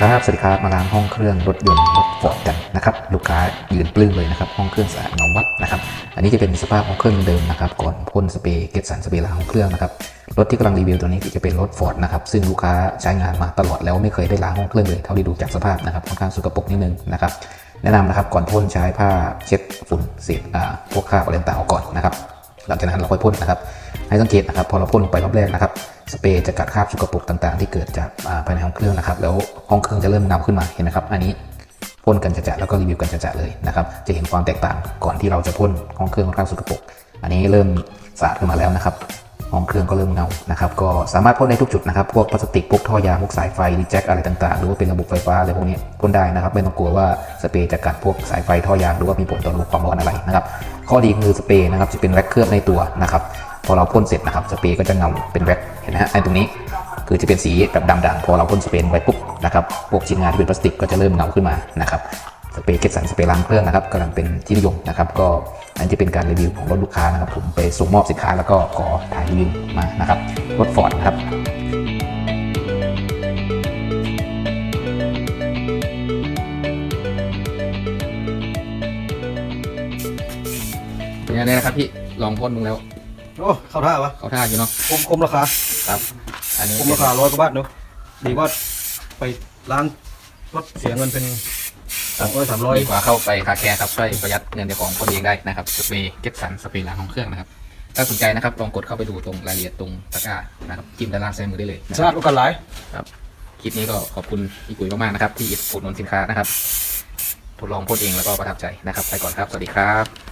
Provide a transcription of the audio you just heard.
ครับสวัสดีครับมาล้างห้องเครื่องรถยนต์รถฟอร์ดกันนะครับลูกค้ายืนปลื้มเลยนะครับห้องเครื่องสะอาดเงาวัดนะครับอันนี้จะเป็นสภาพห้องเครื่องเดิมนะครับก่อนพ่นสเปรย์เกสสันสเปรย์ล้างห้องเครื่องนะครับรถที่กำลังรีวิวตัวนี้จะเป็นรถฟอร์ดนะครับซึ่งลูกค้าใช้งานมาตลอดแล้วไม่เคยได้ล้างห้องเครื่องเลยเท่าที่ดูจากสภาพนะครับค่อนข้างสกปรกนิดนึงนะครับแนะนำนะครับก่อนพ่นใช้ผ้าเช็ดฝุ่นเศษพวกคราบอะไรต่างๆออกก่อนนะครับหลังจากนั้นเราค่อยพ่นนะครับให้สังเกตนะครับพอเราพ่นลงไปรอบแรกนะครับ สเปรย์จะกัดคราบสกปรกต่างๆ ที่เกิดจากภายในห้องเครื่องนะครับ แล้วห้องเครื่องจะเริ่มเงาขึ้นมาเห็นไหมครับ อันนี้พ่นกันจะๆแล้วก็รีวิวกันจะๆเลยนะครับ จะเห็นความแตกต่างก่อนที่เราจะพ่นห้องเครื่องค่อนข้างสกปรกอันนี้เริ่มสะอาดขึ้นมาแล้วนะครับห้องเครื่องก็เริ่มเงานะครับ ก็สามารถพ่นได้ทุกจุดนะครับ พวกพลาสติก พวกท่อยาง พวกสายไฟรีแจ็คอะไรต่างๆ หรือว่าเป็นระบบไฟฟ้าอะไรพวกนี้พ่นได้นะครับ ไม่ต้องกลัวว่าสเปรย์จะกัดพวกสายไฟท่อยาง หรือว่ามีผลต่อระบบความร้อนอะไรนะครับ ข้อดีคือสเปรย์นะครับจะเป็นแว็กเคลือบในตัวนะครับ พอเราพ่นเสร็จนะครับสเปรย์ก็จะเงาเป็นแว็กเห็นไหมฮะไอ้ตรงนี้คือจะเป็นสีแบบดำๆพอเราพ่นสเปรย์ไปปุ๊บนะครับพวกชิ้นงานที่เป็นพลาสติกก็จะเริ่มเงาขึ้นมานะครับสเปรย์เกสสันสเปรย์ล้างเครื่องนะครับกำลังเป็นที่นิยมนะครับก็อันจะเป็นการรีวิวของรถลูกค้านะครับผมไปส่งมอบสินค้าแล้วก็ขอถ่ายรีวิวมานะครับรถฟอร์ดครับเป็นยังไงนะครับพี่ลองพ่นมึงแล้ว โอ้เข้าท่าวะเขาท่าอยู่เนาะคุมคุมราคาครับ อันนี้คุมราคาร้อยกว่าบาทเนอะดีกว่าไปร้านรถเสียเงินเป็นสองร้อยสามร้อยดีกว่าเข้าไปคาแคร์ครับช่วยประหยัดเงินเจ้าของคนเองได้นะครับสเปรย์เก็ตสันสเปรย์ล้างห้องเครื่องนะครับ ถ้าสนใจนะครับลองกดเข้าไปดูตรงรายละเอียดตรงตะกร้านะครับจิ้มด้านล่างซ้ายมือได้เลยนะสะคอารัดบกว่ากันหลายครับคลิปนี้ก็ขอบคุณพี่กุยมากๆนะครับที่อุดหนุนสินค้านะครับทดลองพ่นเองแล้วก็ประทับใจนะครับ ไปก่อนครับสวัสดีครับ